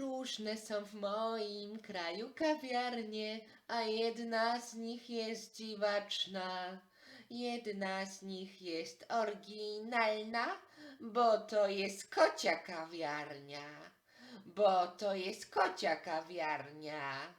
Różne są w moim kraju kawiarnie, a jedna z nich jest dziwaczna. Jedna z nich jest oryginalna, bo to jest kocia kawiarnia. Bo to jest kocia kawiarnia.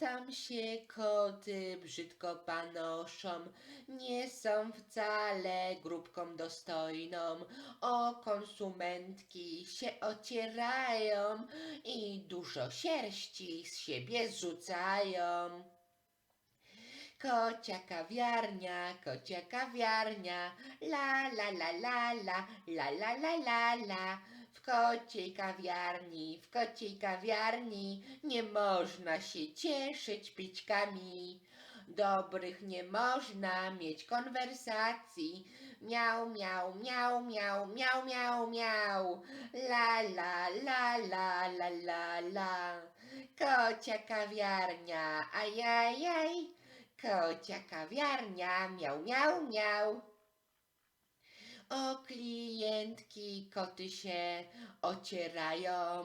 Tam się koty brzydko panoszą, nie są wcale grupką dostojną. O konsumentki się ocierają i dużo sierści z siebie zrzucają. Kocia kawiarnia, kocia kawiarnia, la la la la la, la la la la la. Kociej kawiarni, w kociej kawiarni nie można się cieszyć pićkami. Dobrych nie można mieć konwersacji. Miał, miał, miał, miał, miał, miał, miał. La la la la la la la. Kocia kawiarnia, ajajaj. Kocia kawiarnia, miał, miał, miał. Koty się ocierają,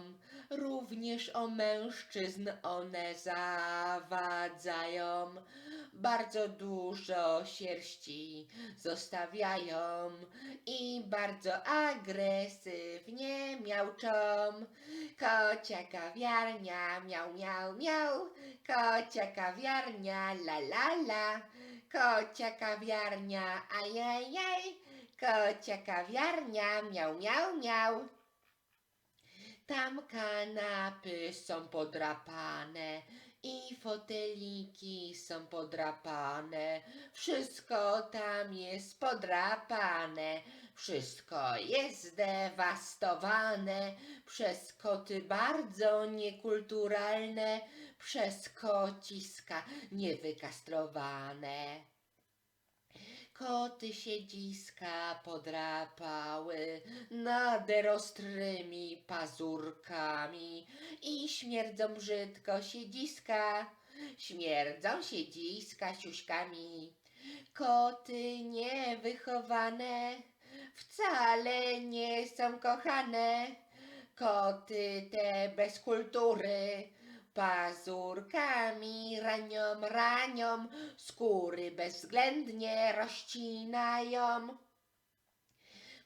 również o mężczyzn one zawadzają. Bardzo dużo sierści zostawiają i bardzo agresywnie miauczą. Kocia kawiarnia, miał, miał, miał. Kocia kawiarnia, la, la, la. Kocia kawiarnia, ajajaj. Kocia kawiarnia, miał, miał, miał. Tam kanapy są podrapane i foteliki są podrapane. Wszystko tam jest podrapane. Wszystko jest zdewastowane przez koty bardzo niekulturalne, przez kociska niewykastrowane. Koty siedziska podrapały nader ostrymi pazurkami i śmierdzą brzydko siedziska, śmierdzą siedziska siuśkami. Koty niewychowane wcale nie są kochane. Koty te bez kultury pazurkami ranią, ranią, skóry bezwzględnie rozcinają.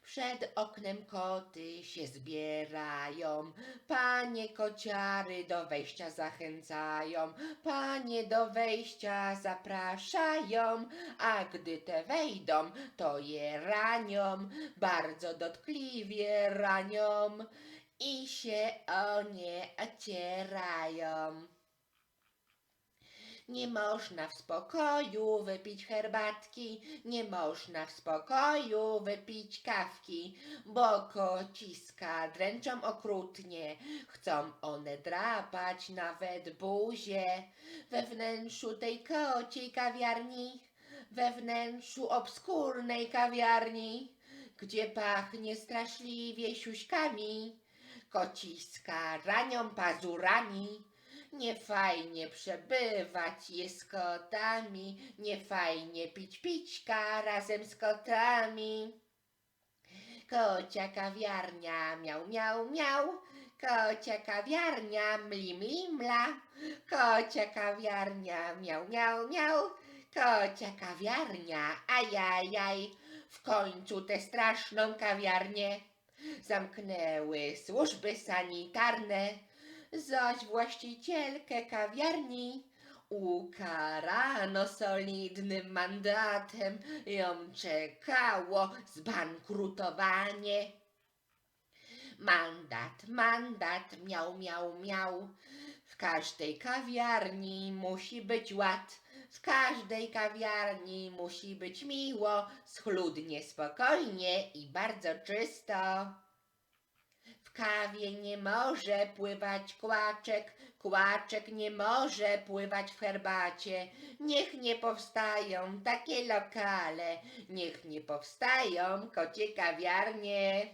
Przed oknem koty się zbierają, panie kociary do wejścia zachęcają, panie do wejścia zapraszają, a gdy te wejdą, to je ranią, bardzo dotkliwie ranią i się o nie ocierają. Nie można w spokoju wypić herbatki, nie można w spokoju wypić kawki, bo kociska dręczą okrutnie, chcą one drapać nawet buzię. We wnętrzu tej kociej kawiarni, we wnętrzu obskurnej kawiarni, gdzie pachnie straszliwie siuśkami, kociska ranią pazurami. Nie fajnie przebywać jest z kotami, nie fajnie pić pićka razem z kotami. Kocia kawiarnia, miał, miał, miał. Kocia kawiarnia, mli, mli, mla. Kocia kawiarnia, miał, miał, miał. Kocia kawiarnia, ajajaj. W końcu tę straszną kawiarnię zamknęły służby sanitarne, zaś właścicielkę kawiarni ukarano solidnym mandatem, ją czekało zbankrutowanie. Mandat, mandat, miał, miał, miał. W każdej kawiarni musi być ład, w każdej kawiarni musi być miło, schludnie, spokojnie i bardzo czysto. W kawie nie może pływać kłaczek, kłaczek nie może pływać w herbacie. Niech nie powstają takie lokale, niech nie powstają kocie kawiarnie.